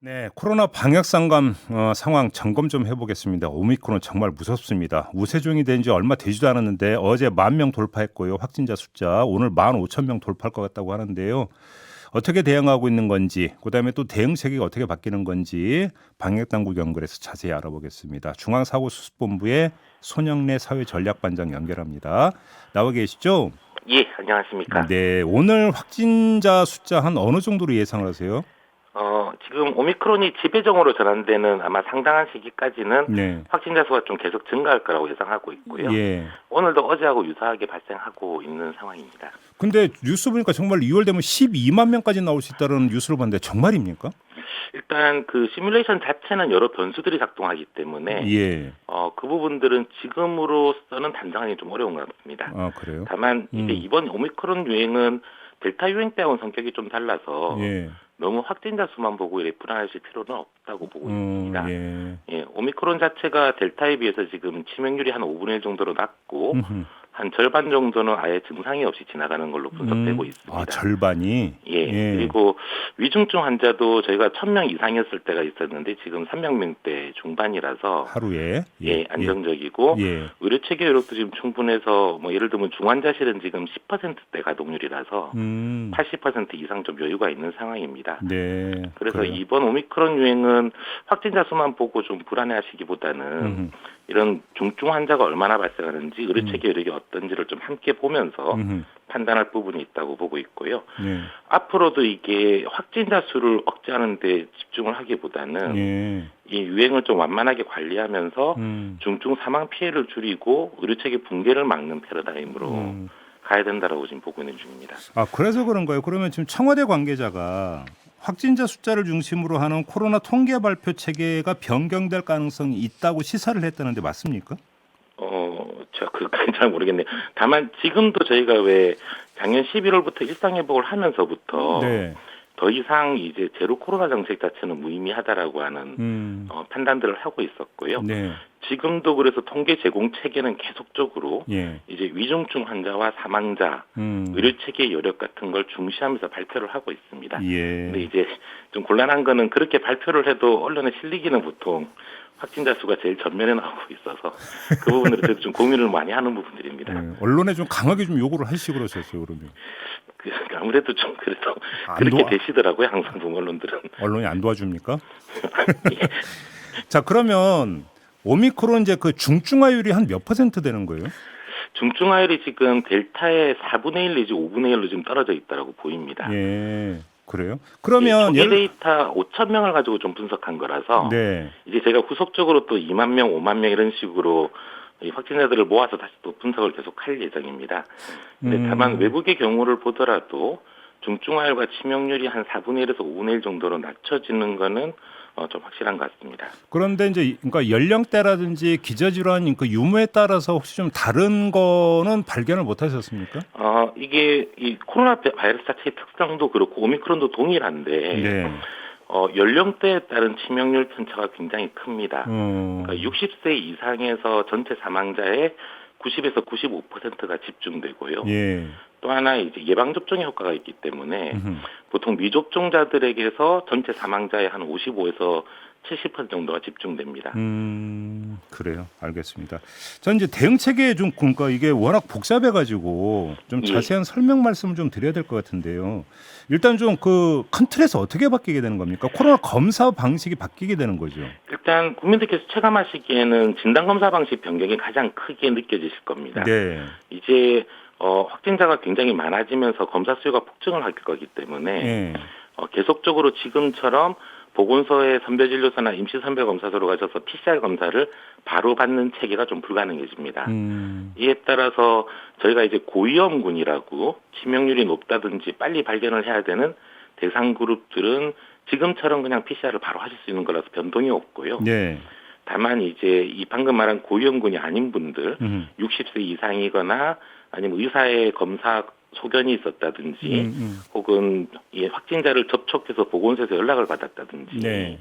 네, 코로나 방역 상감 어, 상황 점검 좀 해보겠습니다. 오미크론 정말 무섭습니다. 우세종이 된 지 얼마 되지도 않았는데 어제 만 명 돌파했고요. 확진자 숫자 오늘 만 오천 명 돌파할 것 같다고 하는데요. 어떻게 대응하고 있는 건지, 그다음에 또 대응 체계가 어떻게 바뀌는 건지 방역 당국 연결해서 자세히 알아보겠습니다. 중앙사고수습본부의 손영래 사회전략반장 연결합니다. 나와 계시죠? 예, 안녕하십니까. 네, 오늘 확진자 숫자 한 어느 정도로 예상을 하세요? 어, 지금 오미크론이 지배종으로 전환되는 아마 상당한 시기까지는 네. 확진자 수가 좀 계속 증가할 거라고 예상하고 있고요. 예. 오늘도 어제하고 유사하게 발생하고 있는 상황입니다. 근데 뉴스 보니까 정말 2월 되면 12만 명까지 나올 수 있다는 뉴스를 봤는데 정말입니까? 일단 그 시뮬레이션 자체는 여러 변수들이 작동하기 때문에 예. 어, 그 부분들은 지금으로서는 단정하기 좀 어려운 것 같습니다. 아 그래요? 다만 음. 이번 오미크론 유행은 델타 유행 때하고는 성격이 좀 달라서 예. 너무 확진자 수만 보고 이렇게 불안하실 필요는 없다고 보고 음, 있습니다. 예. 예, 오미크론 자체가 델타에 비해서 지금 치명률이 한 5분의 1 정도로 낮고 음흠. 한 절반 정도는 아예 증상이 없이 지나가는 걸로 분석되고 음. 있습니다. 아 절반이. 예, 그리고 위중증 환자도 저희가 1000명 이상이었을 때가 있었는데 지금 300명대 중반이라서 하루에. 예, 안정적이고 예. 의료 체계 여력도 지금 충분해서 뭐 예를 들면 중환자실은 지금 10%대 가동률이라서 음. 80% 이상 좀 여유가 있는 상황입니다. 네. 그래서 그래요. 이번 오미크론 유행은 확진자 수만 보고 좀 불안해하시기보다는 음흠. 이런 중증 환자가 얼마나 발생하는지 의료 체계 여력이 어떤지를 좀 함께 보면서 음흠. 판단할 부분이 있다고 보고 있고요. 네. 앞으로도 이게 확진자 수를 억제하는 데 집중을 하기보다는 예. 이 유행을 좀 완만하게 관리하면서 음. 중증 사망 피해를 줄이고 의료 체계 붕괴를 막는 패러다임으로 음. 가야 된다라고 지금 보고 있는 중입니다. 아 그래서 그런 거예요. 그러면 지금 청와대 관계자가 확진자 숫자를 중심으로 하는 코로나 통계 발표 체계가 변경될 가능성이 있다고 시사를 했다는데 맞습니까? 어, 제가 그까지 잘 모르겠네요. 다만 지금도 저희가 왜 작년 11월부터 일상회복을 하면서부터 네. 더 이상 이제 제로 코로나 정책 자체는 무의미하다라고 하는 음. 어, 판단들을 하고 있었고요. 네. 지금도 그래서 통계 제공 체계는 계속적으로 예. 이제 위중증 환자와 사망자, 음. 의료 체계 여력 같은 걸 중시하면서 발표를 하고 있습니다. 예. 근데 이제 좀 곤란한 거는 그렇게 발표를 해도 언론에 실리기는 보통 확진자 수가 제일 전면에 나오고 있어서 그 부분들을 저도 좀 고민을 많이 하는 부분들입니다. 네, 언론에 좀 강하게 좀 요구를 하시고 그러셨어요 그러면 그 아무래도 좀 그래도 안 그렇게 도와- 되시더라고요 항상 보면 언론들은. 언론이 안 도와줍니까? 자 그러면 오미크론 이제 그 중증화율이 한 몇 퍼센트 되는 거예요? 중증화율이 지금 델타의 4분의 1 내지 5분의 1로 지금 떨어져 있다고 보입니다. 예 그래요? 예, 그러면 초기 예를 데이터 5천 명을 가지고 좀 분석한 거라서 네 이제 제가 후속적으로 또 2만 명, 5만 명 이런 식으로 이 확진자들을 모아서 다시 또 분석을 계속 할 예정입니다. 근데 음. 다만 외국의 경우를 보더라도 중증화율과 치명률이 한 4분의 1에서 5분의 1 정도로 낮춰지는 거는 어, 좀 확실한 것 같습니다. 그런데 이제 그러니까 연령대라든지 기저질환 그 유무에 따라서 혹시 좀 다른 거는 발견을 못 하셨습니까? 어, 이게 이 코로나 바이러스 자체의 특성도 그렇고 오미크론도 동일한데 네. 어, 연령대에 따른 치명률 편차가 굉장히 큽니다. 어. 그러니까 60세 이상에서 전체 사망자의 90에서 95%가 집중되고요. 예. 또 하나 이제 예방 접종의 효과가 있기 때문에 음흠. 보통 미접종자들에게서 전체 사망자의 한 55에서 70% 정도가 집중됩니다. 음, 그래요. 알겠습니다. 전 이제 대응 체계에 좀 그러니까 이게 워낙 복잡해 가지고 좀 예. 자세한 설명 말씀을 좀 드려야 될 것 같은데요. 일단 좀 그큰 틀에서 어떻게 바뀌게 되는 겁니까? 코로나 검사 방식이 바뀌게 되는 거죠. 일단 국민들께서 체감하시기에는 진단 검사 방식 변경이 가장 크게 느껴지실 겁니다. 네. 이제 어, 확진자가 굉장히 많아지면서 검사 수요가 폭증을 할 거기 때문에 예. 어, 계속적으로 지금처럼 보건소의 선별진료소나 임시선별검사소로 가셔서 PCR 검사를 바로 받는 체계가 좀 불가능해집니다. 음. 이에 따라서 저희가 이제 고위험군이라고 치명률이 높다든지 빨리 발견을 해야 되는 대상 그룹들은 지금처럼 그냥 PCR을 바로 하실 수 있는 거라서 변동이 없고요. 네. 다만 이제 이 방금 말한 고위험군이 아닌 분들, 음. 60세 이상이거나 아니면 의사의 검사 소견이 있었다든지 음, 음. 혹은 이 확진자를 접촉해서 보건소에서 연락을 받았다든지 네.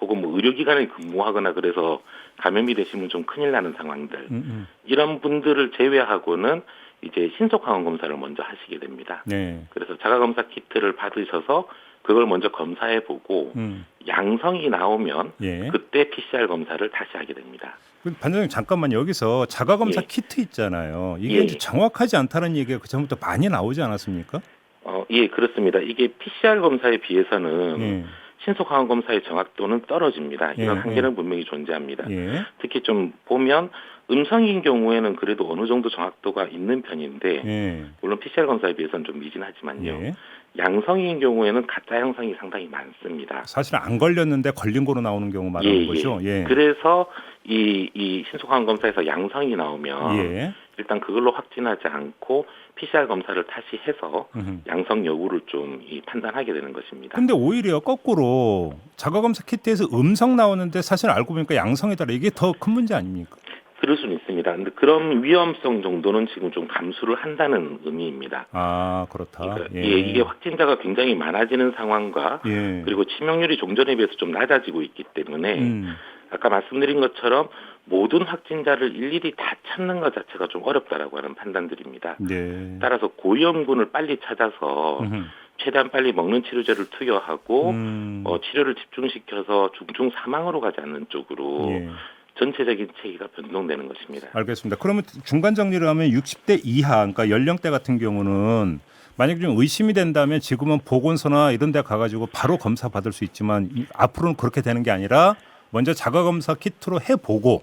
혹은 뭐 의료기관에 근무하거나 그래서 감염이 되시면 좀 큰일 나는 상황들 음, 음. 이런 분들을 제외하고는 이제 신속 항원 검사를 먼저 하시게 됩니다. 네. 그래서 자가 검사 키트를 받으셔서 그걸 먼저 검사해 보고 음. 양성이 나오면 예. 그때 PCR 검사를 다시 하게 됩니다. 그 반장님 잠깐만 여기서 자가 검사 예. 키트 있잖아요. 이게 예. 이제 정확하지 않다는 얘기가 그 전부터 많이 나오지 않았습니까? 어, 예, 그렇습니다. 이게 PCR 검사에 비해서는 예. 신속 항원 검사의 정확도는 떨어집니다. 이런 예, 한계는 분명히 존재합니다. 예. 특히 좀 보면 음성인 경우에는 그래도 어느 정도 정확도가 있는 편인데 예. 물론 PCR 검사에 비해서는 좀 미진하지만요. 예. 양성인 경우에는 가짜 양성이 상당히 많습니다. 사실 안 걸렸는데 걸린 거로 나오는 경우 말하는 예, 예. 거죠. 예. 그래서 이, 이 신속항원 검사에서 양성이 나오면 예. 일단 그걸로 확진하지 않고 PCR 검사를 다시 해서. 양성 여부를 좀 이 판단하게 되는 것입니다. 근데 오히려 거꾸로 자가 검사 키트에서 음성 나오는데 사실 알고 보니까 양성이다. 이게 더 큰 문제 아닙니까? 그럴 수는 있습니다. 근데 그런 위험성 정도는 지금 좀 감수를 한다는 의미입니다. 아 그렇다. 그러니까 예. 이게, 이게 확진자가 굉장히 많아지는 상황과 예. 그리고 치명률이 종전에 비해서 좀 낮아지고 있기 때문에 음. 아까 말씀드린 것처럼 모든 확진자를 일일이 다 찾는 것 자체가 좀 어렵다라고 하는 판단들입니다. 네. 따라서 고위험군을 빨리 찾아서. 최대한 빨리 먹는 치료제를 투여하고 음. 어, 치료를 집중시켜서 중증 사망으로 가지 않는 쪽으로 예. 전체적인 체계가 변동되는 것입니다. 알겠습니다. 그러면 중간 정리를 하면 60대 이하, 그러니까 연령대 같은 경우는 만약 좀 의심이 된다면 지금은 보건소나 이런 데 가가지고 바로 검사 받을 수 있지만 이- 앞으로는 그렇게 되는 게 아니라 먼저 자가 검사 키트로 해보고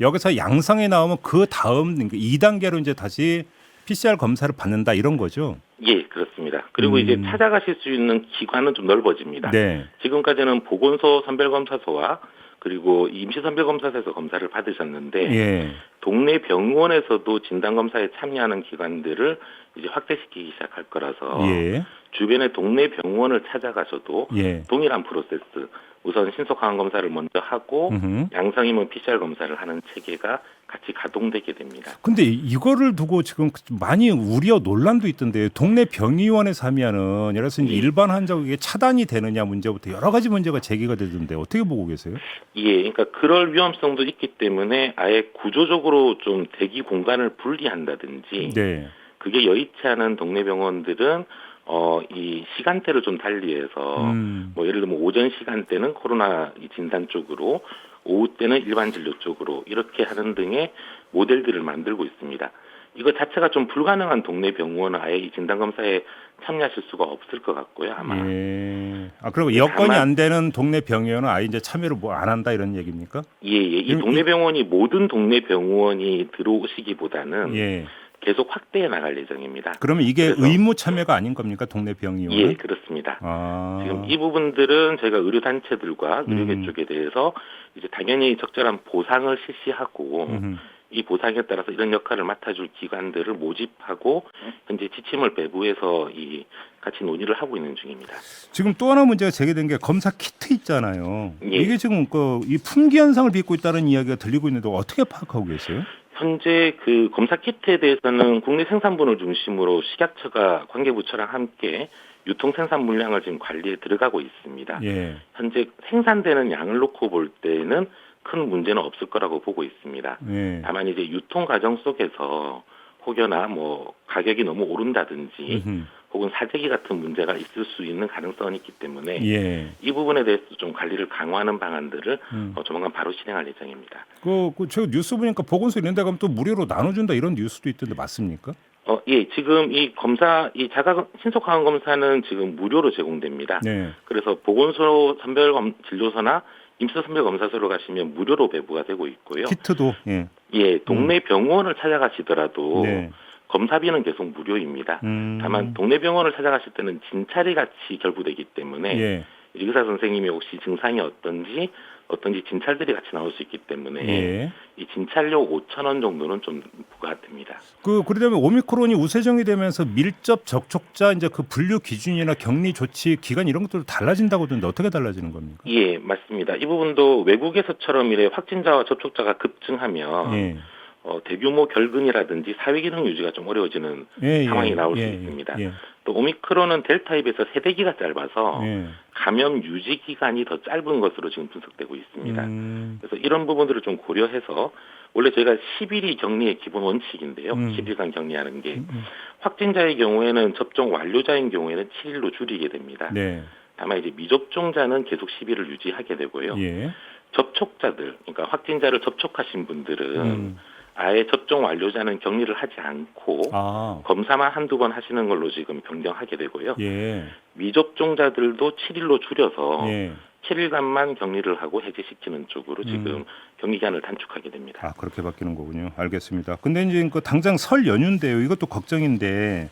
여기서 양성이 나오면 그 다음 2단계로 이제 다시 PCR 검사를 받는다 이런 거죠. 예, 그렇습니다. 그리고 음. 이제 찾아가실 수 있는 기관은 좀 넓어집니다. 네. 지금까지는 보건소 선별검사소와 그리고 임시선별검사소에서 검사를 받으셨는데 예. 동네 병원에서도 진단검사에 참여하는 기관들을 이제 확대시키기 시작할 거라서 예. 주변의 동네 병원을 찾아가셔도 예. 동일한 프로세스 우선 신속 항원 검사를 먼저 하고 음흠. 양성이면 PCR 검사를 하는 체계가 같이 가동되게 됩니다. 근데 이거를 두고 지금 많이 우려 논란도 있던데요. 동네 병의원에서 하면은 예를 들어서 예. 일반 환자에게 차단이 되느냐 문제부터 여러 가지 문제가 제기가 되던데 어떻게 보고 계세요? 예, 그러니까 그럴 위험성도 있기 때문에 아예 구조적으로 좀 대기 공간을 분리한다든지 네. 그게 여의치 않은 동네 병원들은 어 이 시간대를 좀 달리해서 음. 뭐 예를 들면 오전 시간대는 코로나 이 진단 쪽으로 오후 때는 일반 진료 쪽으로 이렇게 하는 등의 모델들을 만들고 있습니다. 이거 자체가 좀 불가능한 동네 병원은 아예 이 진단 검사에 참여하실 수가 없을 것 같고요. 아마 예. 아 그리고 여건이 다만- 안 되는 동네 병의원은 아예 이제 참여를 뭐 안 한다 이런 얘기입니까? 예, 예. 이 음, 동네 이- 병원이 모든 동네 병원이 들어오시기보다는 예. 계속 확대해 나갈 예정입니다. 그러면 이게 의무 참여가 아닌 겁니까 동네 병의원은? 예, 그렇습니다. 아. 지금 이 부분들은 저희가 의료 단체들과 의료계 음. 쪽에 대해서 이제 당연히 적절한 보상을 실시하고 음흠. 이 보상에 따라서 이런 역할을 맡아줄 기관들을 모집하고 현재 지침을 배부해서 이 같이 논의를 하고 있는 중입니다. 지금 또 하나 문제가 제기된 게 검사 키트 있잖아요. 예. 이게 지금 그 이 품귀 현상을 빚고 있다는 이야기가 들리고 있는데 어떻게 파악하고 계세요? 현재 그 검사 키트에 대해서는 국내 생산분을 중심으로 식약처가 관계부처랑 함께 유통 생산 물량을 지금 관리에 들어가고 있습니다. 예. 현재 생산되는 양을 놓고 볼 때는 큰 문제는 없을 거라고 보고 있습니다. 예. 다만 이제 유통 과정 속에서 혹여나 뭐 가격이 너무 오른다든지 음흠. 혹은 사재기 같은 문제가 있을 수 있는 가능성이 있기 때문에 예. 이 부분에 대해서 좀 관리를 강화하는 방안들을 음. 어, 조만간 바로 실행할 예정입니다. 그, 그 제가 뉴스 보니까 보건소 이런 데 가면 또 무료로 나눠준다 이런 뉴스도 있던데 맞습니까? 어, 예, 지금 이 검사, 이 자가 신속 항원 검사는 지금 무료로 제공됩니다. 네. 그래서 보건소 선별 검 진료소나 임시 선별 검사소로 가시면 무료로 배부가 되고 있고요. 키트도 예. 예, 동네 병원을 찾아가시더라도 네. 검사비는 계속 무료입니다. 음. 다만 동네 병원을 찾아가실 때는 진찰이 같이 결부되기 때문에 예. 의사 선생님이 혹시 증상이 어떤지 어떤지 진찰들이 같이 나올 수 있기 때문에 예. 이 진찰료 5천 원 정도는 좀 부과됩니다. 그 그러려면 오미크론이 우세종이 되면서 밀접 접촉자 이제 그 분류 기준이나 격리 조치 기간 이런 것도 달라진다고 하던데 어떻게 달라지는 겁니까? 예, 맞습니다. 이 부분도 외국에서처럼 이래 확진자와 접촉자가 급증하면 예. 어, 대규모 결근이라든지 사회 기능 유지가 좀 어려워지는 예, 예, 상황이 나올 수 예, 있습니다. 예, 또 오미크론은 델타에 비해서 세대기가 짧아서 예. 감염 유지 기간이 더 짧은 것으로 지금 분석되고 있습니다. 음, 그래서 이런 부분들을 좀 고려해서 원래 저희가 10일이 격리의 기본 원칙인데요. 음. 10일간 격리하는 게 음, 확진자의 경우에는 접종 완료자인 경우에는 7일로 줄이게 됩니다. 네. 다만 이제 미접종자는 계속 시비를 유지하게 되고요. 예. 접촉자들, 그러니까 확진자를 접촉하신 분들은 음. 아예 접종 완료자는 격리를 하지 않고 아. 검사만 한두 번 하시는 걸로 지금 변경하게 되고요. 예. 미접종자들도 7일로 줄여서 예. 7일간만 격리를 하고 해제시키는 쪽으로 지금 음. 격리 기간을 단축하게 됩니다. 아 그렇게 바뀌는 거군요. 알겠습니다. 근데 이제 그 당장 설 연휴인데요. 이것도 걱정인데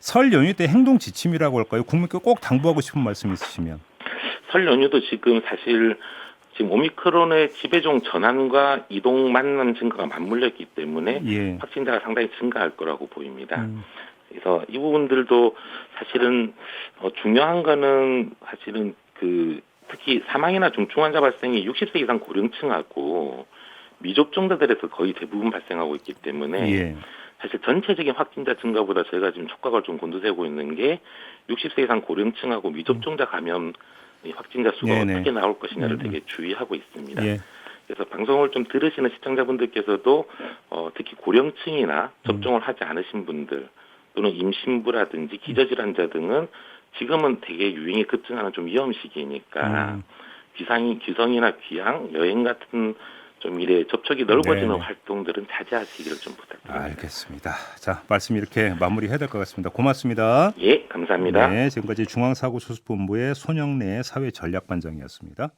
설 연휴 때 행동 지침이라고 할까요? 국민께 꼭 당부하고 싶은 말씀 있으시면. 설 연휴도 지금 사실 지금 오미크론의 지배종 전환과 이동 만남 증가가 맞물려 있기 때문에 예. 확진자가 상당히 증가할 거라고 보입니다. 음. 그래서 이 부분들도 사실은 어, 중요한 거는 사실은 그 특히 사망이나 중증 환자 발생이 60세 이상 고령층하고 미접종자들에서 거의 대부분 발생하고 있기 때문에 예. 사실 전체적인 확진자 증가보다 저희가 지금 촉각을 좀 곤두세우고 있는 게 60세 이상 고령층하고 미접종자 감염 이 확진자 수가 네네. 어떻게 나올 것이냐를 음. 되게 주의하고 있습니다. 예. 그래서 방송을 좀 들으시는 시청자분들께서도 어, 특히 고령층이나 접종을 하지 않으신 분들 또는 임신부라든지 기저질환자 등은 지금은 되게 유행이 급증하는 좀 위험 시기니까 음. 귀상이 귀성이나 귀향 여행 같은 좀 이래 접촉이 넓어지는 네네. 활동들은 자제하시기를 좀 부탁드립니다. 알겠습니다. 자 말씀 이렇게 마무리해야 될 것 같습니다. 고맙습니다. 예, 감사합니다. 네, 지금까지 중앙사고수습본부의 손영래 사회전략반장이었습니다.